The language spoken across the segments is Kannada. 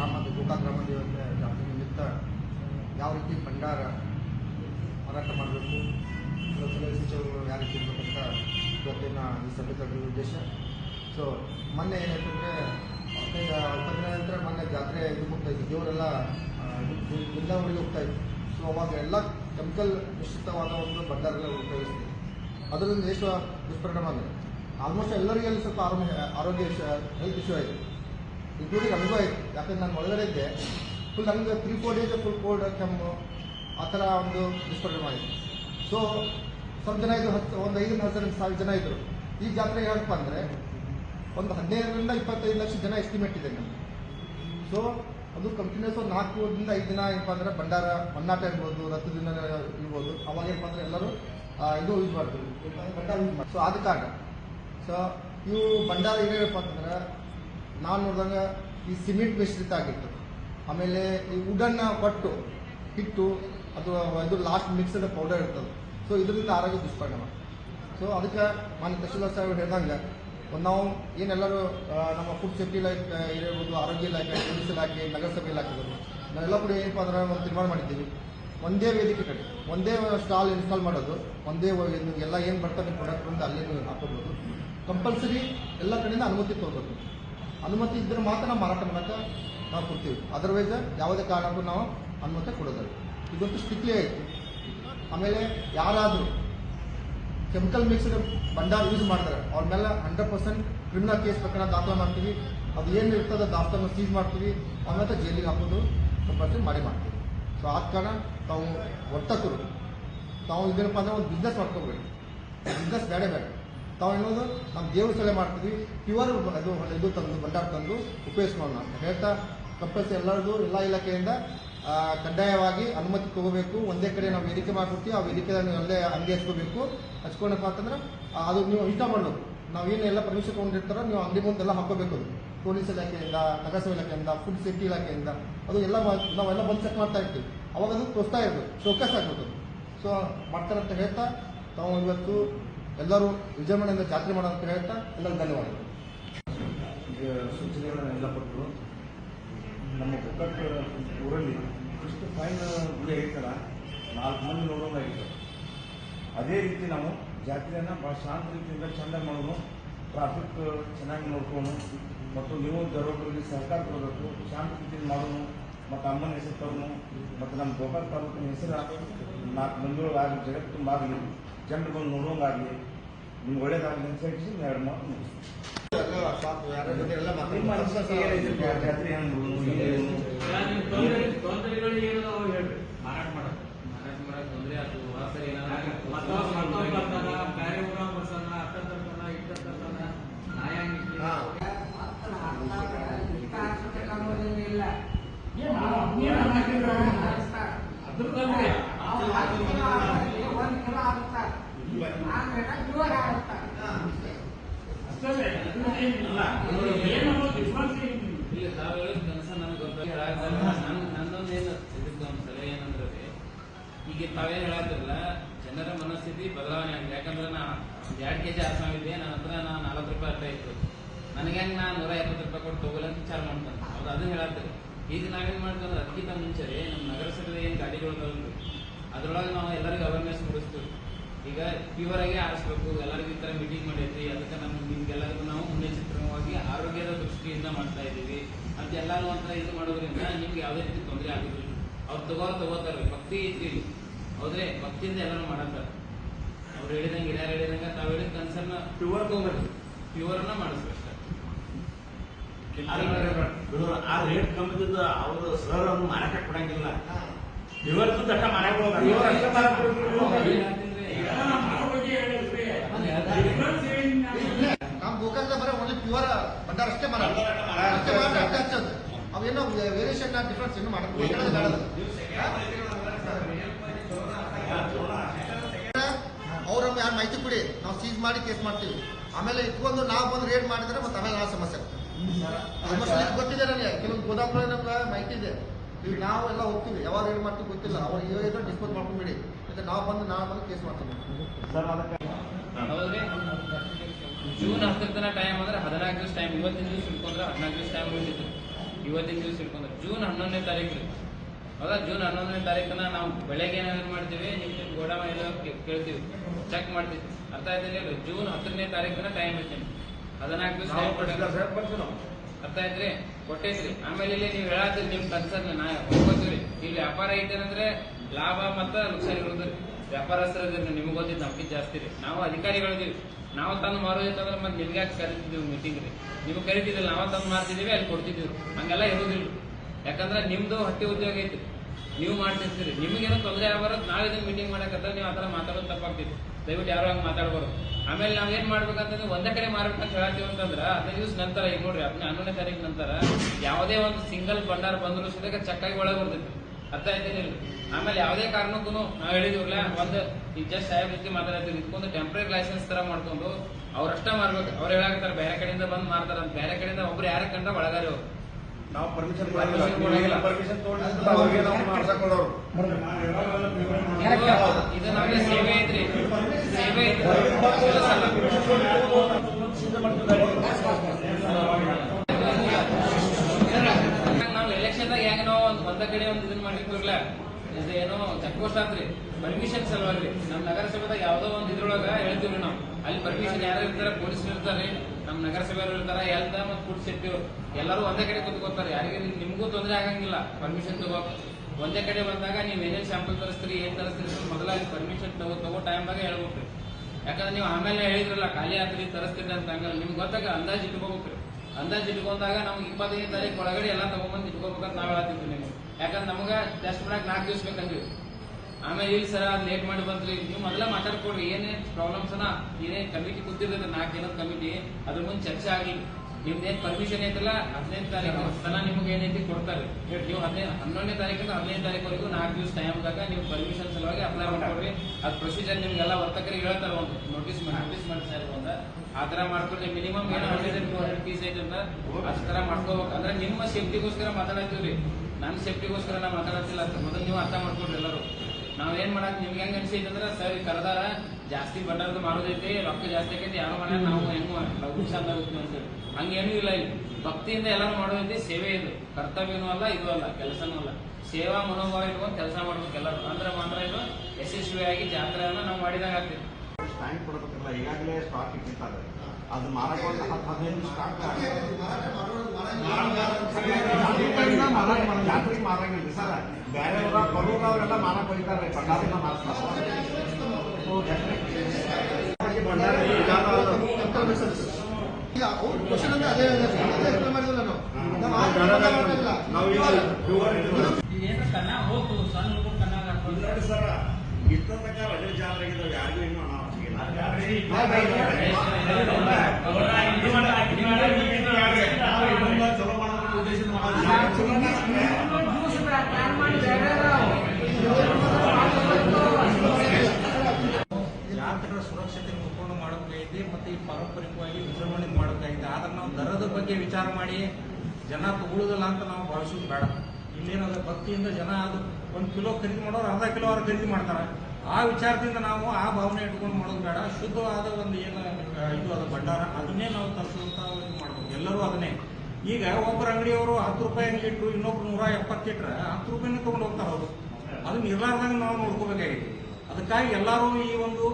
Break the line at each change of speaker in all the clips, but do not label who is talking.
ಗ್ರಾಮದ ಗೋಕಾ ಗ್ರಾಮ ದೇವತೆ ಜಾತ್ರೆ ನಿಮಿತ್ತ ಯಾವ ರೀತಿ ಭಂಡಾರ ಮಾರಾಟ ಮಾಡಬೇಕು ಸೂಚನೆಗಳು ಯಾವ ರೀತಿ ಇರಬೇಕಂತ ಇವತ್ತಿನ ಈ ಸಭೆ ಕರೆದಿರೋ ಉದ್ದೇಶ. ಸೊ ಮೊನ್ನೆ ಏನಾಯ್ತಂದರೆ ಹದಿನೈದು ಇಪ್ಪತ್ತು ದಿನ ನಂತರ ಮೊನ್ನೆ ಜಾತ್ರೆ ಇದು ಹೋಗ್ತಾ ಇತ್ತು. ದೇವರೆಲ್ಲ ಬೃಂದಾವನಿಗೆ ಹೋಗ್ತಾ ಇತ್ತು. ಸೊ ಅವಾಗ ಎಲ್ಲ ಕೆಮಿಕಲ್ ಮಿಶ್ರಿತವಾದ ಒಂದು ಭಂಡಾರಗಳ ಉಪಯೋಗಿಸ್ತೀವಿ ಅದರಿಂದ ಎಷ್ಟು ದುಷ್ಪರಿಣಾಮ ಅಂದರೆ ಆಲ್ಮೋಸ್ಟ್ ಎಲ್ಲರಿಗೂ ಸ್ವಲ್ಪ ಆರೋಗ್ಯ ಆರೋಗ್ಯ ಹೆಲ್ತ್ ಇಶ್ಯೂ ಆಯಿತು. ಇನ್ಕ್ಲೂಡಿಂಗ್ ನನಗೂ ಆಯ್ತು. ಯಾಕಂದ್ರೆ ನಾನು ಒಳಗಡೆ ಇದ್ದೆ. ಫುಲ್ ನನಗೆ three four days full cold ಕೆಮ್ಮು, ಆ ಥರ ಒಂದು ದುಷ್ಪರಿಣಾಮ ಆಯಿತು. ಸೊ ಸ್ವಲ್ಪ ಜನ ಇದ್ರು, ಹತ್ತು, ಒಂದು ಐದರಿಂದ ಹತ್ತು ಸಾವಿರ ಜನ ಇದ್ದರು ಈ ಜಾತ್ರೆ ಏನಪ್ಪ ಅಂದರೆ, ಒಂದು ಹದಿನೈದರಿಂದ ಇಪ್ಪತ್ತೈದು ಲಕ್ಷ ಜನ ಎಸ್ಟಿಮೇಟ್ ಇದೆ ನಮಗೆ ಸೊ ಅದು ಕಂಟಿನ್ಯೂಸ್ ಒಂದು ನಾಲ್ಕೂರಿಂದ ಐದು ದಿನ ಏನಪ್ಪ ಅಂದರೆ, ಭಂಡಾರ, ಮನ್ನಾಟ ಇರ್ಬೋದು ದಿನ ಇರ್ಬೋದು. ಅವಾಗ ಏನಪ್ಪ ಅಂದರೆ ಎಲ್ಲರೂ ಇದು ಯೂಸ್ ಮಾಡ್ತೀವಿ ಭಂಡಾರ ಯೂಸ್ ಮಾಡಿ ಸೊ ಆದ ಕಾರಣ ಸೊ ಇವು ಭಂಡಾರ ಏನೇನಪ್ಪ ಅಂತಂದ್ರೆ ನಾನು ನೋಡಿದಂಗೆ ಈ ಸಿಮೆಂಟ್ ಮಿಶ್ರಿತ ಆಗಿತ್ತು. ಆಮೇಲೆ ಈ ವುಡನ್ನ ಕೊಟ್ಟು ಹಿಟ್ಟು, ಅದು ಇದು ಲಾಸ್ಟ್ ಮಿಕ್ಸ್ಡ್ ಪೌಡರ್ ಇರ್ತದೆ. ಸೊ ಇದರಿಂದ ಆರೋಗ್ಯ ದುಷ್ಪರಿಣಾಮ. ಸೊ ಅದಕ್ಕೆ ಮಾನ್ಯ ತಹಶೀಲ್ದಾರ್ ಸಾಹೇಬ್ ಹೇಳ್ದಂಗೆ ಒಂದು ನಾವು ಏನೆಲ್ಲರೂ ನಮ್ಮ ಫುಡ್ ಸೇಫ್ಟಿ ಇಲಾಖೆ ಇರಬಹುದು ಆರೋಗ್ಯ ಇಲಾಖೆ ಪೊಲೀಸ್ ಇಲಾಖೆ, ನಗರಸಭೆ ಇಲಾಖೆಗಳು ನಾವೆಲ್ಲ ಕೂಡ ಏನಪ್ಪ ಅಂದ್ರೆ ಒಂದು ತೀರ್ಮಾನ ಮಾಡಿದ್ದೀವಿ. ಒಂದೇ ವೇದಿಕೆ ಕಡೆ, ಒಂದೇ ಸ್ಟಾಲ್ ಇನ್ಸ್ಟಾಲ್ ಮಾಡೋದು, ಒಂದೇ ಎಲ್ಲ ಏನು ಬರ್ತದೆ ಪ್ರಾಡಕ್ಟ್ ಅಲ್ಲೇ ಹಾಕೋಬೋದು. ಕಂಪಲ್ಸರಿ ಎಲ್ಲ ಕಡೆಯಿಂದ ಅನುಮತಿ ತೊಗೋಬೇಕು. ಅನುಮತಿ ಇದ್ದರೆ ಮಾತ್ರ ನಾವು ಮಾರಾಟ ಮಾಡೋಕ್ಕೆ ನಾವು ಕೊಡ್ತೀವಿ. ಅದರ್ವೈಸ್ ಯಾವುದೇ ಕಾರಣಕ್ಕೂ ನಾವು ಅನುಮತಿ ಕೊಡೋದಿಲ್ಲ. ಇದೊಂದು ಸ್ಟ್ರಿಕ್ಟ್ಲಿ ಆಯಿತು ಆಮೇಲೆ ಯಾರಾದರೂ ಕೆಮಿಕಲ್ ಮಿಕ್ಸ್ಡ್ ಬಂಡಾರ ಯೂಸ್ ಮಾಡ್ತಾರೆ ಅವ್ರ ಮೇಲೆ ಹಂಡ್ರೆಡ್ ಪರ್ಸೆಂಟ್ ಕ್ರಿಮಿನಲ್ ಕೇಸ್ ಪ್ರಕರಣ ದಾಖಲೆ ಮಾಡ್ತೀವಿ. ಅದು ಏನು ಇರ್ತದೆ ದಾಸ್ತಾನು ಸೀಸ್ ಮಾಡ್ತೀವಿ. ಆಮೇಲೆ ಜೈಲಿಗೆ ಹಾಕೋದು ಕಂಪಲ್ಸರಿ ಮಾಡಿ ಮಾಡ್ತೀವಿ. ಸೊ ಆದ ಕಾರಣ ತಾವು ವರ್ತಕರು ತಾವು ಇದೇನಪ್ಪ ಅಂದರೆ ಒಂದು ಬಿಸ್ನೆಸ್ ಮಾಡ್ಕೋಬೇಡಿ ಬಿಸ್ನೆಸ್ ಬೇಡ ಬೇಡ. ತಾವು ಹೇಳೋದು ನಮ್ಮ ದೇವ್ರ ಸಲಹೆ ಮಾಡ್ತೀವಿ ಪ್ಯೂರ್ ಅದು ಇದು ತಂದು, ಭಂಡಾರ ತಂದು ಉಪಯೋಗಿಸ್ಕೊಳ್ಳೋಣ ಅಂತ ಹೇಳ್ತಾ ಕಂಪಲ್ಸರಿ ಎಲ್ಲರದು, ಎಲ್ಲ ಇಲಾಖೆಯಿಂದ ಕಡ್ಡಾಯವಾಗಿ ಅನುಮತಿ ತಗೋಬೇಕು. ಒಂದೇ ಕಡೆ ನಾವು ವೇದಿಕೆ ಮಾಡ್ಕೊಡ್ತೀವಿ, ಆ ವೇದಿಕೆ ನೀವು ಅಲ್ಲೇ ಅಂಗಡಿ ಹಚ್ಕೋಬೇಕು ಹಚ್ಕೊಂಡಪ್ಪ ಅಂತಂದ್ರೆ ಅದು ನೀವು ಇಷ್ಟ ಮಾಡಬೇಕು. ನಾವೇನು ಎಲ್ಲ ಪರ್ಮಿಷನ್ ತೊಗೊಂಡಿರ್ತಾರೋ, ನೀವು ಅಂಗಡಿ ಮುಂದೆಲ್ಲ ಹಾಕೋಬೇಕು ಅದು. ಪೊಲೀಸ್ ಇಲಾಖೆಯಿಂದ, ನಗರಸಭೆ ಇಲಾಖೆಯಿಂದ ಫುಡ್ ಸೇಫ್ಟಿ ಇಲಾಖೆಯಿಂದ, ಅದು ಎಲ್ಲ ನಾವೆಲ್ಲ ಬಂದು ಚೆಕ್ ಮಾಡ್ತಾ ಇರ್ತೀವಿ. ಅವಾಗ ಅದು ತೋರಿಸ್ತಾ ಇರ್ಬೇಕು ಶೋಕಾಸ್ ಆಗ್ಬೋದು ಸೊ ಮಾಡ್ತಾರಂತ ಹೇಳ್ತಾ, ತಾವು ಇವತ್ತು ಎಲ್ಲರೂ ವಿಜೃಂಭಣೆಯಿಂದ ಜಾತ್ರೆ ಮಾಡೋ ಅಂತ ಹೇಳ್ತಾ ಎಲ್ಲರೂ ಧನ್ಯವಾದಗಳು.
ಸೂಚನೆಗಳನ್ನು ಸೂಚನೆಗಳನ್ನೆಲ್ಲ ಕೊಟ್ಟರು. ನಮ್ಮ ಗೋಕಾಕ್ ಊರಲ್ಲಿ ಇಷ್ಟು ಫೈನ್ ಗುಡಿ ಹೇಳ್ತಾರ ನಾಲ್ಕು ಮಂದಿ ನೋಡೋಂಗಾಗಿತ್ತು ಅದೇ ರೀತಿ ನಾವು ಜಾತ್ರೆಯನ್ನು ಭಾಳ ಶಾಂತ ರೀತಿಯಿಂದ ಚಂದ ಮಾಡೋಣ ಟ್ರಾಫಿಕ್ ಚೆನ್ನಾಗಿ ನೋಡ್ಕೊಂಡು, ಮತ್ತು ನೀವು ದರೋಗರಿಗೆ ಸಹಕಾರ ಕೊಡಬೇಕು, ಶಾಂತ ರೀತಿಯಿಂದ ಮಾಡೋನು ಮತ್ತು ಅಮ್ಮನ ಹೆಸರು ತರೋಣ ಮತ್ತು ನಮ್ಮ ಗೋಕಾಕ್ ತಾಲೂಕಿನ ಹೆಸರು ನಾಲ್ಕು ಮಂದಿಯೊಳಗಾಗಲಿ ಜಗತ್ತು ತುಂಬ ಆಗಲಿ ಜನರು ಬಂದು ನೋಡೋಂಗಾಗಲಿ ನಿಮ್ಗೆ ಒಳ್ಳೇದಾಗಲಿ ಅಂತ ಹೇಳಿ ಎರಡು ಮಾತು ಮುಗಿಸ್ತೀನಿ
ಎಲ್ಲ ಶಾಪ್ ಯಾರ ಜೊತೆ ಎಲ್ಲ
ನಿಮ್ಮ ಅನಿಸಿಕೆ ಏನೈತೆ ಜಾತ್ರೆ ಹೆಂಗ್ ಏನು?
ತೊಂದರೆಗಳು ಏನದ
ಇಲ್ಲ ತಾವು ಹೇಳಿದ ಕನಸ ನನಗೆ ನನ್ನ ಏನು ಇದಕ್ಕೆ ಒಂದು ಸಲಹೆ ಏನಂದ್ರೆ, ಈಗ ತಾವೇನು ಹೇಳತ್ತಿರಲ್ಲ ಜನರ ಮನಸ್ಥಿತಿ ಬದಲಾವಣೆ ಆಗಿದೆ. ಯಾಕಂದ್ರೆ ನಾ ಎರಡು ಕೆ ಜಿ ಆರಿಸಿದ್ದೆ ನನ್ನ ಹತ್ರ ನಾ ನಲ್ವತ್ತು ರೂಪಾಯಿ ಅರ್ಥ ಇತ್ತು. ನನಗೆ ಹೆಂಗೆ ನಾ ನೂರ ಎಪ್ಪತ್ತು ರೂಪಾಯಿ ಕೊಟ್ಟು ತಗೋಲ್ಲ ಅಂತ ವಿಚಾರ ಮಾಡ್ತಾನೆ. ಅವ್ರು ಅದನ್ನ ಹೇಳತ್ತೀರಿ ಈಗ ನಾವೇನು ಮಾಡ್ತಂದ್ರೆ ಅದಕ್ಕಿಂತ ಮುಂಚೆ ನಮ್ಮ ನಗರಸಭೆ ಏನು ಗಾಡಿಗಳು ಅದಾವಲ್ರಿ ಅದ್ರೊಳಗೆ ನಾವು ಎಲ್ಲರಿಗೂ ಅವೇರ್ನೆಸ್ ಮೂಡಿಸ್ತೀವಿ. ಈಗ ಇವರಾಗಿ ಆಗಿ ಆರಿಸ್ಬೇಕು ಎಲ್ಲರಿಗೂ ಈ ತರ ಮೀಟಿಂಗ್ ಮಾಡೈತಿ ಅದಕ್ಕೆ ನಮ್ಮ ನಿಮ್ಗೆಲ್ಲರಿಗೂ ನಾವು ಮುನ್ನೆಚ್ಚರಿತವಾಗಿ ಆರೋಗ್ಯದ ದೃಷ್ಟಿಯಿಂದ ಮಾಡ್ತಾ ಇದ್ದೀವಿ. ಅಂತ ಎಲ್ಲರೂ ಅಂತ ಇದು ಮಾಡೋದ್ರಿಂದ ನಿಮ್ಗೆ ಯಾವುದೇ ರೀತಿ ತೊಂದರೆ ಆಗೋದಿಲ್ಲ. ಅವ್ರು ತಗೋರ್ ತಗೋತಾರೆ ಭಕ್ತಿ ಐತಿ ಹೌದ್ರೆ? ಭಕ್ತಿಯಿಂದ ಎಲ್ಲರೂ ಮಾಡತ್ತಾರ ಅವ್ರು ಹೇಳಿದಂಗೆ ಹಿರಿಯರು ಹೇಳಿದಂಗೆ ತಾವು ಹೇಳಿದ ಕನ್ಸರ್ನ ಪ್ಯೂರ್ ತಗೋಬೇಕು ಪ್ಯೂರ್ನ ಮಾಡಿಸ್ಬೇಕು
ಆ ರೇಟ್ ಕಮ್ಮಿದ್ದ ಅವರು ಸರ್ ಅವ್ರು ಮಾರಾಟ ಕೊಡಂಗಿಲ್ಲ. ಇವತ್ತು ದಟ್ಟ ಮಾರಾಟ
ನಮ್ಮ ಗೋಕಾಕ್ದಾಗ ಬರೋ ಒಳ್ಳೆ ಪ್ಯೂರ್ ಭಂಡಾರ ಅಷ್ಟೇ ಮಾರಾಟ ಅಷ್ಟೇ ಮಾತ್ರ ಅಷ್ಟೇ ಹಚ್ಚೋದು. ಅವೇನೋ ವೇರಿಯೇಷನ್ ಡಿಫ್ರೆನ್ಸ್ ಏನು ಮಾಡೋದು. ಅವ್ರ ಯಾರು ಮಾಹಿತಿ ಕೊಡಿ. ನಾವು ಸೀಸ್ ಮಾಡಿ ಕೇಸ್ ಮಾಡ್ತೀವಿ. ಆಮೇಲೆ ಇಟ್ಕೊಂಡು ನಾವು ಬಂದು ರೇಡ್ ಮಾಡಿದ್ರೆ ಮತ್ತೆ ಆಮೇಲೆ ನಾವು ಸಮಸ್ಯೆ. ಆಲ್ಮೋಸ್ಟ್ ಗೊತ್ತಿದೆ ನನಗೆ. ಕೆಲವೊಂದು ಗೋದಾಮ್ಗಳು ನಮ್ಗೆ ಮಾಹಿತಿ ಇದೆ. ಈಗ ನಾವು ಎಲ್ಲ ಹೋಗ್ತೀವಿ. ಯಾವಾಗ ರೇಡ್ ಮಾಡ್ತೀವಿ ಗೊತ್ತಿಲ್ಲ. ಅವ್ರು ಏನೋ ಡಿಸ್ಪೋಸ್ ಮಾಡ್ಕೊಂಡ್ಬಿಡಿ ಮತ್ತೆ ನಾವು ಬಂದು ನಾವು ಬಂದು ಕೇಸ್ ಮಾಡ್ತೀವಿ.
ಸರ್ ಅದಕ್ಕೆ
ಹೌದ್ರಿ? ಜೂನ್ ಹತ್ತರ ತನಕ ಟೈಮ್ ಅಂದ್ರೆ ಹದಿನಾಲ್ಕು ದಿವಸ ಟೈಮ್ ಇವತ್ತಿನ ದಿವಸ ಇಟ್ಕೊಂಡ್ರೆ ಹದಿನಾಲ್ಕು ದಿವಸ ಟೈಮ್ ಉಳಿದಿತ್ತು ಇವತ್ತಿನ ದಿವಸ ಇಟ್ಕೊಂಡ್ರೆ ಜೂನ್ ಹನ್ನೊಂದನೇ ತಾರೀಕು ರೀ. ಹೌದಾ? ಜೂನ್ ಹನ್ನೊಂದನೇ ತಾರೀಕನ್ನ ನಾವು ಬೆಳಗ್ಗೆ ಏನಾದ್ರು ಮಾಡ್ತೀವಿ ನಿಮ್ಮ ನಿಮ್ಮ ಗೋಡಾಮ ಎಲ್ಲ ಕೇಳ್ತೀವಿ. ಚೆಕ್ ಮಾಡ್ತೀವಿ. ಅರ್ಥ ಆಯ್ತಿಲ್ಲ ಜೂನ್ ಹತ್ತನೇ ತಾರೀಕಿನ ಟೈಮ್ ಇರ್ತೀನಿ ಹದಿನಾಲ್ಕು ದಿವಸ ಅರ್ಥ ಆಯ್ತ್ರಿ? ಕೊಟ್ಟೈತ್ರಿ. ಆಮೇಲೆ ಇಲ್ಲಿ ನೀವು ಹೇಳತ್ತೀರಿ ನಿಮ್ ಕನ್ಸರ್ನ್ ನಾ. ಹೋಗ್ತೀವಿ ಇಲ್ಲಿ ವ್ಯಾಪಾರ ಐತೇನಂದ್ರೆ ಲಾಭ ಮತ್ತ ನುಕ್ಸಾನ್ ಇರೋದು ವ್ಯಾಪಾರಸ್ಥರ ನಿಮ್ಗೆ ಗೊತ್ತಿದ್ದು ನಮ್ಗೆ ಜಾಸ್ತಿ ರೀ. ನಾವು ಅಧಿಕಾರಿಗಳಿದ್ದೀವಿ ನಾವು ತಂದು ಮಾರೋದಿತ್ತಂದ್ರೆ ಮತ್ತೆ ನಿಮ್ಗೆ ಯಾಕೆ ಕರಿತಿದ್ದೀವಿ ಮೀಟಿಂಗ್ ರೀ. ನೀವು ಕರಿತಿದ್ದಿಲ್ಲ, ನಾವು ತಂದು ಮಾಡ್ತಿದ್ದೀವಿ ಅಲ್ಲಿ ಕೊಡ್ತಿದ್ದೀವಿ ಹಂಗೆಲ್ಲ ಇರೋದಿಲ್ಲ ಯಾಕಂದ್ರೆ ನಿಮ್ದು ಹತ್ತಿ ಉದ್ಯೋಗ ಐತಿ ನೀವು ಮಾಡ್ತಿರ್ತೀರಿ ನಿಮಗೇನೋ ತೊಂದರೆ ಆಗ್ಬಾರದು ನಾಳೆ ಇದನ್ನ ಮೀಟಿಂಗ್ ಮಾಡಕತ್ತ ನೀವು ಆ ಥರ ಮಾತಾಡೋದು ತಪ್ಪಾಗ್ತಿತ್ತು. ದಯವಿಟ್ಟು ಯಾರು ಹಂಗೆ ಮಾತಾಡ್ಬಾರ್ದು. ಆಮೇಲೆ ನಾವು ಏನು ಮಾಡ್ಬೇಕಂತಂದ್ರೆ ಒಂದೇ ಕಡೆ ಮಾರ್ಬೇಕಂತ ಹೇಳ್ತೀವಿ ಅಂತಂದ್ರ, ಹದಿನೈದು ದಿವಸ ನಂತರ ಈಗ ನೋಡ್ರಿ ಹದಿನ ಹನ್ನೊಂದನೇ ತಾರೀಕು ನಂತರ ಯಾವುದೇ ಒಂದು ಸಿಂಗಲ್ ಭಂಡಾರ ಬಂದರೂ ಸಹಿತ ಚಕ್ಕಾಗಿ ಒಳಗೆ ಬರ್ತೈತಿ. ಅರ್ಥ ಆಯ್ತೇನಿಲ್ಲ ಆಮೇಲೆ ಯಾವುದೇ ಕಾರಣಕ್ಕೂ ನಾವು ಹೇಳಿದಿವ್ರಲ್ಲ ಒಂದು ಈಗ ಜಸ್ಟ್ ಸಾಹೇಬ್ ಜೊತೆ ಮಾತಾಡ್ತೀವಿ ಇದಕ್ಕೊಂದು ಟೆಂಪ್ರರಿ ಲೈಸೆನ್ಸ್ ತರ ಮಾಡ್ಕೊಂಡು ಅವ್ರಷ್ಟ ಮಾರ್ಬೇಕು. ಅವ್ರು ಹೇಳಾಕತ್ತಾರ ಬೇರೆ ಕಡೆಯಿಂದ ಬಂದ್ ಮಾಡ್ತಾರ ಅಂತ. ಬೇರೆ ಕಡೆಯಿಂದ ಒಬ್ರು ಯಾರ ಕಂಡ ಒಳಗಾರಿ ಅವ್ರು
ನಾವು ಪರ್ಮಿಷನ್
ಇದು ನಮಗೆ ಸೇವೆ ಐತ್ರಿ. ಸೇವೆ ಐತ್ರಿ ಕೆಲಸ ಅಲ್ಲ. ನಾವು ಎಲೆಕ್ಷನ್ದಾಗ ಹೆಂಗ ನಾವು ಒಂದ್ ಒಂದ ಕಡೆ ಒಂದು ಇದನ್ನ ಇದು ಏನೋ ಚೆಕ್ ಪೋಸ್ಟ್ ಆತ್ರಿ ಪರ್ಮಿಷನ್ ಸಲುವಾಗಿ. ನಮ್ ನಗರಸಭೆದಾಗ ಯಾವ್ದೋ ಒಂದ್ ಇದ್ರೊಳಗ ಹೇಳ್ತೀವ್ರಿ ನಾವು. ಅಲ್ಲಿ ಪರ್ಮಿಷನ್ ಯಾರು ಇರ್ತಾರೆ ಪೊಲೀಸ್ ಇರ್ತಾರೆ, ನಮ್ ನಗರಸಭೆ ಇರ್ತಾರ, ಎಲ್ದ ಮತ್ ಫುಡ್ ಸೇಫ್ಟಿ ಎಲ್ಲರೂ ಒಂದೇ ಕಡೆ ಕುತ್ಕೋತಾರೆ. ಯಾರಿಗೆ ನಿಮ್ಗೂ ತೊಂದರೆ ಆಗಂಗಿಲ್ಲ ಪರ್ಮಿಷನ್ ತಗೋ ಒಂದೇ ಕಡೆ ಬಂದಾಗ ನೀವ್ ಏನೇನ್ ಸ್ಯಾಂಪಲ್ ತರಿಸ್ತೀರಿ, ಏನ್ ತರಿಸ್ತೀರಿ ಮೊದಲ ಅಲ್ಲಿ ಪರ್ಮಿಷನ್ ತಗೋ ತಗೋ ಟೈಮ್ದಾಗ ಹೇಳ್ಬೇಕ್ರಿ. ಯಾಕಂದ್ರೆ ನೀವು ಆಮೇಲೆ ಹೇಳಿದ್ರಲ್ಲ, ಖಾಲಿ ಆತ್ರಿ, ತರಿಸ್ತೀರಿ ಅಂತ ಹಂಗಲ್ಲ. ನಿಮ್ಗೆ ಗೊತ್ತಾಗ ಅಂದಾಜ್ ಇಟ್ಕೋಬೇಕ್ರಿ. ಅಂದಾಜ್ ಇಟ್ಕೊಂಡಾಗ ನಮ್ಗೆ ಇಪ್ಪತ್ತೈದು ತಾರೀಕು ಒಳಗಡೆ ಎಲ್ಲ ತಗೊಂಡ್ಬಂದು ಇಟ್ಕೋಬೇಕಂತ ನಾವ್ ಹೇಳ್ತಿದ್ವಿ ನಿಮ್ಗೆ. ಯಾಕಂದ್ರೆ ನಮಗ ಟೆಸ್ಟ್ ಮಾಡಕ್ ನಾಲ್ಕು ದಿವಸ ಬೇಕಂದ್ವಿ. ಆಮೇಲೆ ಇಲ್ಲಿ ಸರ ಲೇಟ್ ಮಾಡಿ ಬಂದ್ರಿ ನೀವು ಮೊದಲ ಮಾತಾಡ್ಕೊಡ್ರಿ ಏನೇ ಪ್ರಾಬ್ಲಮ್ಸ್ ಅನ್ನ ಏನೇ ಕಮಿಟಿ ಕೂತಿರ್ತೈತೆ ನಾಲ್ಕು ಏನೋ ಕಮಿಟಿ ಅದ್ರ ಮುಂದೆ ಚರ್ಚೆ ಆಗ್ಲಿ. ಏನ್ ಪರ್ಮಿಷನ್ ಐತಲ್ಲ ಹದಿನೈದು ತಾರೀಕು ತನ ನಿಮ್ಗೆ ಏನೈತಿ ಕೊಡ್ತಾರೆ. ನೀವು ಹದಿನೈದು ಹನ್ನೊಂದನೇ ತಾರೀಕಿಂದ ಹದಿನೈದು ತಾರೀಕುವರೆಗೂ ನಾಲ್ಕು ದಿವಸ ಟೈಮ್ದಾಗ ನೀವು ಪರ್ಮಿಷನ್ ಸಲುವಾಗಿ ಅಪ್ಲೈ ಮಾಡ್ಕೊಡ್ರಿ. ಅದ್ ಪ್ರೊಸೀಜರ್ ನಿಮ್ಗೆಲ್ಲ ವರ್ತಕರಿಗೆ ಹೇಳ್ತಾರೆ ಒಂದು. ನೋಟಿಸ್ ನೋಟಿಸ್ ಮಾಡಿ ಒಂದು ಒಂದ. ಆ ತರ ಮಾಡ್ಕೊಡ್ರಿ ಮಿನಿಮಮ್ ಏನೋ ಹಂಡ್ರೆಡ್ ಟೂ ಹಂಡ್ರೆಡ್ ಪೀಸ್ ಐತೆ ಅಂತ ಅದ್ ತರ ಮಾಡ್ಕೋಬೇಕು. ಅಂದ್ರೆ ನಿಮ್ಮ ಸೇಫ್ಟಿಗೋಸ್ಕರ ಮಾತಾಡತ್ತೀವ್ರಿ. ನನ್ನ ಸೇಫ್ಟಿಗೋಸ್ಕರ ನಾ ಮಾತಾಡತ್ತಿಲ್ಲ ಮೊದಲು ನೀವು ಅರ್ಥ ಮಾಡ್ಕೊಡ್ರಿ ಎಲ್ಲರೂ. ನಾವು ಏನ್ ಮಾಡಕ್ ನಿಮ್ಗೆ ಹೆಂಗ್ ಅನ್ಸೈತಿ ಅಂದ್ರೆ, ಸರ್ ಕರೆದಾರ ಜಾಸ್ತಿ ಬಂಡಾರದ ಮಾರೋದೈತಿ ರೊಕ್ಕ ಜಾಸ್ತಿ ಆಕೈತಿ, ಯಾರು ಮನೆ ನಾವು ಹೆಂಗ್ ಲಘು ಚಂದ ಆಗುತ್ತೆ ಅಂತೇಳಿ ಹಂಗೇನೂ ಇಲ್ಲ ಇಲ್ಲಿ. ಭಕ್ತಿಯಿಂದ ಎಲ್ಲಾರು ಮಾಡೋದೈತಿ, ಸೇವೆ ಇದು. ಕರ್ತವ್ಯನೂ ಅಲ್ಲ, ಇದು ಅಲ್ಲ, ಕೆಲಸನೂ ಅಲ್ಲ. ಸೇವಾ ಮನೋಭಾವ ಇಟ್ಕೊಂಡು ಕೆಲಸ ಮಾಡ್ಬೇಕು ಎಲ್ಲರೂ. ಅಂದ್ರೆ ಮಾತ್ರ ಇದು ಯಶಸ್ವಿಯಾಗಿ ಜಾತ್ರೆಯನ್ನ ನಾವು ಮಾಡಿದಾಗ ಆಗ್ತೈತಿ.
ಸ್ಟ್ಯಾಂಡ್ ಕೊಡಬೇಕಲ್ಲ, ಈಗಾಗಲೇ ಸ್ಟಾಕ್ ಇಟ್ಟಿರ್ತಾರೆ. ಅದು ಮಾರಾಟ ಹತ್ತು ಹದಿನೈದು ಸ್ಟಾಕ್ ಜಾತ್ರೆಗೆ ಮಾರಂಗಿಲ್ಲ ಸರ್. ಬೇರೆ ಬರೋರವರೆಲ್ಲ ಮಾರಾಟ ಹೋಗ್ತಾರೆ ಭಂಡಾರನ ಮಾರ್ತಾರೆ ಭಂಡಾರ
ಅವ್ರ ಕ್ವಶನ್ ಅಂದ್ರೆ ಅದೇ ನಾವು.
ಏನು ಹೋಗ್ತು ಸಣ್ಣ ಹುಡುಗರು ಕನ್ನಾಗ
ಇದು ನೋಡಿ ಸರ್ ಇಷ್ಟೋ ತನಕ ರಜೆ ಜಾತ್ರೆ ಯಾರಿಗೂ ಇನ್ನೂ
ಜಾತ್ರೆಗಳ ಸುರಕ್ಷತೆ ನೋಡ್ಕೊಂಡು ಮಾಡೋದೈತಿ ಮತ್ತೆ ಈ ಪಾರಂಪರಿಕವಾಗಿ ವಿಜೃಂಭಣೆ ಮಾಡೋದೈತಿ ಆದ್ರೆ ನಾವು ದರದ ಬಗ್ಗೆ ವಿಚಾರ ಮಾಡಿ ಜನ ತಗೊಳ್ಳೋದಿಲ್ಲ ಅಂತ ನಾವು ಭಾವಿಸೋದು ಬೇಡ. ಇಲ್ಲೇನದ ಭಕ್ತಿಯಿಂದ ಜನ ಅದು ಒಂದು ಕಿಲೋ ಖರೀದಿ ಮಾಡೋರು ಅರ್ಧ ಕಿಲೋ ಅವ್ರು ಖರೀದಿ ಮಾಡ್ತಾರೆ. ಆ ವಿಚಾರದಿಂದ ನಾವು ಆ ಭಾವನೆ ಇಟ್ಕೊಂಡು ಮಾಡೋದು ಬೇಡ. ಶುದ್ಧವಾದ ಒಂದು ಏನು ಇದು ಅದು ಭಂಡಾರ, ಅದನ್ನೇ ನಾವು ತರಿಸುವಂತ ಮಾಡ್ಬೇಕು ಎಲ್ಲರೂ ಅದನ್ನೇ. ಈಗ ಒಬ್ಬರ ಅಂಗಡಿಯವರು ಹತ್ತು ರೂಪಾಯಿ ಅಂಗಡಿ ಇಟ್ರು, ಇನ್ನೊಬ್ರು ನೂರ ಇಟ್ಟರೆ ಹತ್ತು ರೂಪಾಯಿನ ತಗೊಂಡು ಹೋಗ್ತಾರೆ ಅವರು. ಅದನ್ನ ಇರ್ಲಾರ್ದಂಗ ನಾವು ನೋಡ್ಕೋಬೇಕಾಗಿತ್ತು. ಅದಕ್ಕಾಗಿ ಎಲ್ಲರೂ ಈ ಒಂದು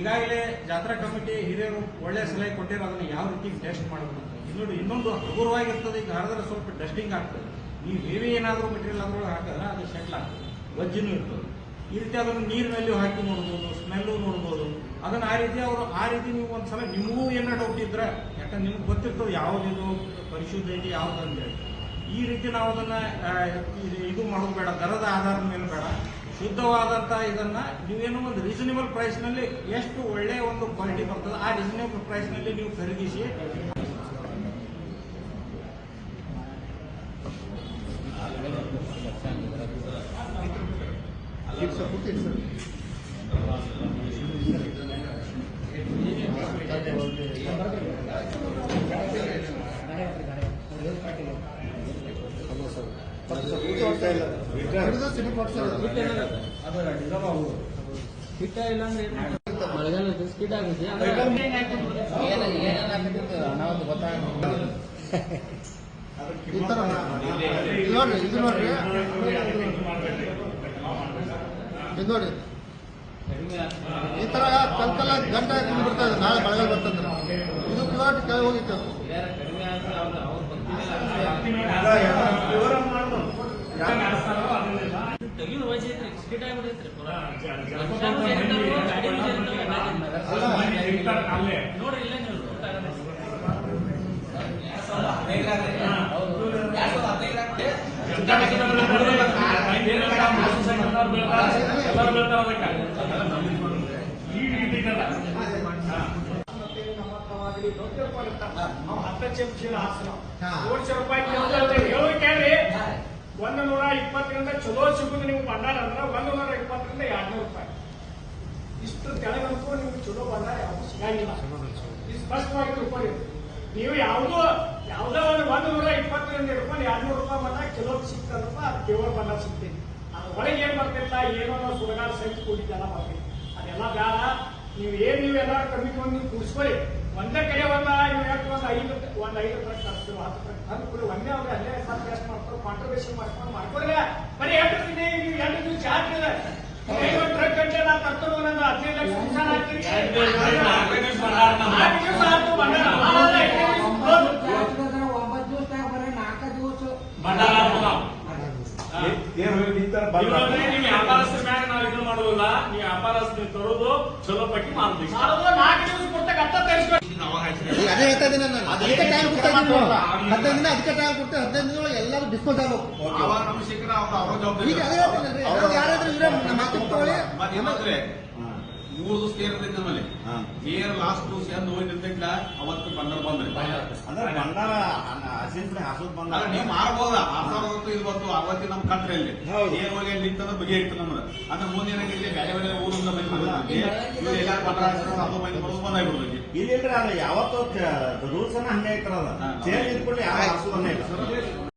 ಈಗಾಗಲೇ ಜಾತ್ರಾ ಕಮಿಟಿ ಹಿರಿಯರು ಒಳ್ಳೆ ಸಲಹೆ ಕೊಟ್ಟಿರೋ ಅದನ್ನ ಯಾವ ರೀತಿ ಟೆಸ್ಟ್ ಮಾಡಬೇಕು ಇನ್ನೊಂದು ಇನ್ನೊಂದು ಹಗುರವಾಗಿರ್ತದೆ, ಈಗ ಹರಿದ್ರೆ ಸ್ವಲ್ಪ ಡಸ್ಟಿಂಗ್ ಆಗ್ತದೆ. ನೀವು ಹೇವಿ ಏನಾದರೂ ಮೆಟೀರಿಯಲ್ ಆದರೂ ಹಾಕಿದ್ರೆ ಅದು ಸೆಟ್ಲ್ ಆಗ್ತದೆ. ವಜ್ಜಿನೂ ಇರ್ತದೆ. ಈ ರೀತಿ ಅದನ್ನು ನೀರಿನಲ್ಲಿ ಹಾಕಿ ನೋಡ್ಬೋದು ಸ್ಮೆಲ್ಲು ನೋಡ್ಬೋದು. ಅದನ್ನ ಆ ರೀತಿ ಅವರು ಆ ರೀತಿ ನೀವು ಒಂದ್ಸಲ ನಿಮಗೂ ಏನ ಡೌಟ್ ಇದ್ರೆ, ಯಾಕಂದ್ರೆ ನಿಮ್ಗೆ ಗೊತ್ತಿರ್ತದೆ ಯಾವ್ದಿದು ಪರಿಶುದ್ಧ ಐತಿ ಯಾವ್ದು ಅಂತೇಳಿ ಈ ರೀತಿ ನಾವು ಅದನ್ನ ಇದು- ಇದು ಮಾಡೋದು ಬೇಡ, ದರದ ಆಧಾರದ ಮೇಲೆ ಬೇಡ. ಶುದ್ಧವಾದಂತ ಇದನ್ನ ನೀವೇನೋ ಒಂದು ರೀಸನೇಬಲ್ ಪ್ರೈಸ್ನಲ್ಲಿ ಎಷ್ಟು ಒಳ್ಳೆಯ ಒಂದು ಕ್ವಾಲಿಟಿ ಬರ್ತದೆ, ಆ ರೀಸನೇಬಲ್ ಪ್ರೈಸ್ನಲ್ಲಿ ನೀವು ಖರೀದಿಸಿ
ಇಟ್ಸ್ ಸರ್, ಪೂರ್ತಿ ಇಟ್ಸ್ ಸರ್. Hello sir. ಪೂರ್ತಿ ಹೋಗ್ತಾ ಇಲ್ಲ. ಹಿಡಿದು ಸಿಮೆಂಟ್ ಹೊಡ್ಸೋ ಅದು.
ಹಿಟ್ಟ ಇಲ್ಲ? ಮಳೆಗಾಲ ಸ್ಕಿಡ್ ಆಗುತ್ತೆ
ಅನಾಹುತ ಗೊತ್ತಾಗ
ಈ ಇದು ನೋಡ್ರಿ ನೋಡಿ. ಈ ತರ ಕಲ್ಕಲ ಗಂಟ ಬಿಡ್ತಾ ಇದೆ ನಾಳೆ ಮಳೆಗಾಲ ಬರ್ತಂದ್ರೆ. ಇದು ಪ್ಯೂರ್ ಕೆಳಗೆ ಹೋಗಿತ್ತು.
ನೋಡ್ರಿ ಕಡಿಮೆ ಆದ್ರೆ ಅವ್ರ ಅವ್ರ
ವಿವರ ಮಾಡ್ಬೋದು
ತೆಗಿಯೋದು ವಯಸ್ಸು ಐತ್ರಿ ಸ್ಪೀಡ್ ಆಗ್ಬಿಡೈತ್ರಿ ಪೂರಾ ಮನುಷ್ಯನೂ ಸೇರ್ತಾವು, ಗಾಡಿನೂ ಸೇರ್ತಾವು, ಎಲ್ಲ ಸೇರ್ತಾವು. ನೋಡ್ರಿ ಇಲ್ಲ ನೀವು
ಹಾ.
ಒಂದು ನೂರ ಇಪ್ಪತ್ತರಿಂದ ಚಲೋ ಸಿಗುದು ನೀವು ಬಂಡಾರ ಅಂದ್ರೆ ಒಂದ್ ನೂರ ಇಪ್ಪತ್ತರಿಂದ ಎರಡು ನೂರು ರೂಪಾಯಿ. ಇಷ್ಟು ತೆಳಗಂತೂ ನಿಮ್ಗೆ ಚಲೋ ಬಂಡಾರ ಯಾವುದು ಸಿಗಂಗಿಲ್ಲ. ಇದು ಸ್ಪಷ್ಟವಾಗಿ ತಿಳ್ಕೊಳ್ಳಿ. ನೀವು ಯಾವುದೋ ಯಾವುದೋ ಒಂದು ಒಂದ್ ನೂರ ಇಪ್ಪತ್ತರಿಂದ ಹಿಡ್ಕೊಂಡು ಎರಡು ನೂರು ರೂಪಾಯಿ ಬಂದಾಗ ಕಿಲೋ ಸಿಗ್ತದಪ್ಪ ಅದು ಪ್ಯೂರ್ ಬಂಡಾರ ಸಿಗ್ತೈತಿ ಅದ್ರ ಒಳಗೆ ಏನ್ ಬರ್ತಿಲ್ಲ ಏನೋ ನಾವು ಸಹಿತ ಸೈಜ್ ಕೂಡಿದ್ದೆಲ್ಲ ಬರ್ತೈತಿ ಅದೆಲ್ಲ ಬೇಡ ನೀವು ಏನ್ ನೀವು ಎಲ್ಲ ಒಂದು ನೀವು ಕೂಡಿಸ್ಕೊಳ್ಳಿ ಒಂದೇ ಕಡೆ ಒಂದ ನೀವು ಯಾಕೆ ಒಂದು ಐದು ಒಂದ್ ಐದು ಟ್ರಕ್ ತರಿಸ್ತೀವಿ ಹತ್ತು ಟ್ರಕ್ ತಂದು ಕೂಡ. ಒಂದೇ ಅವ್ರು ಅಲ್ಲೇ ಸ್ವಲ್ಪ ಎಷ್ಟು ಮಾಡ್ತಾರೆ ಕಾಂಟ್ರಿಬ್ಯೂಷನ್ ಮಾಡ್ಕೊಂಡು ಮಾಡ್ಕೊಳ್ಳಿ ಬರೀ ದಿನ ನೀವು ಎರಡು ಚಾರ್ಜ್ ಇದೆ ಐವತ್ತು ಟ್ರಕ್ ಗಂಟೆ ನಾನು ತರ್ತಾರೆ ಒಂದು ಹದಿನೈದು ಲಕ್ಷ ನುಕ್ಸಾನ್ ಆಗ್ತೀರಿ ನಾಲ್ಕು ದಿವಸ
ಏನ್ ಹೋಗಿ ನಿಂತಾರ
ನೀವು ವ್ಯಾಪಾರಸ್ಥರ ಮ್ಯಾಗ ನಾವು ಮಾಡೋದಿಲ್ಲ ನೀವು ವ್ಯಾಪಾರಸ್ಥರು ತರೋದು ಚಲೋ ಪಟ್ಟಿ
ಮಾಡಬೇಕು. ಅದೇ ಹೇಳ್ತಾ ಇದ್ದೀನಿ ನಾನು. ಅದಕ್ಕೆ ಟೈಮ್ ಕೊಡ್ತಾ ಇದ್ದೀನಿ ಹದಿನೈದು ದಿನ ಅದಕ್ಕೆ ಟೈಮ್ ಹದಿನೈದು ದಿನ ಎಲ್ಲರೂ ಆಗಬೇಕು ಈಗ ಅದೇ ಯಾರಾದ್ರೂ ಇವ್ರೆ ಮಾತು ತಗೊಳ್ಳಿ
ಮೂರು ದಿವಸ ಇರ್ತೈತಿ ನಮ್ಮಲ್ಲಿ
ಆ
ಏರ್ ಲಾಸ್ಟ್ ದಿವಸ ಎಂದು ಹೋಗಿರ್ತೈತಿಲ್ಲ ಅವತ್ತು ಬಂದರ್ ಬಂದ್ರಿ
ಅಂದ್ರೆ ಬಂಡಾರ ಹಸಿನ ಹಾಸೋದ್ ಬಂದಾರ
ನೀವು ಹೊತ್ತು ಇದು ಬಂತು ಅವತ್ತಿ ನಮ್ಮ ಕಂಟ್ರಿ ಅಲ್ಲಿ
ಹೌದು.
ಏನ್ ಹೋಗಿ ಅಲ್ಲಿ ನಿಂತಂದ್ರೆ ಬಗೆ ಇತ್ತು ನಮ್ದು ಅಂದ್ರೆ ಮುಂದೆ ಏನಾಗೈತಿ ಬೇರೆ ಬೇರೆ ಊರಿಂದ ಬಂದು ಬಂದಿರ್ತೈತಿ ಇವ್ರು ಎಲ್ಲಾರು ಬಂದ್ರ ಅದು ಬರೋದು
ಯಾವತ್ತೂ ಯಾವತ್ತೋ ರೂಲ್ಸ್ ಅನ್ನ ಹಂಗೆ ಇಟ್ಟರದ. ಚೇಂಜ್ ಇಟ್ಕೊಂಡು ಯಾವ ಹಸು ಇಲ್ಲ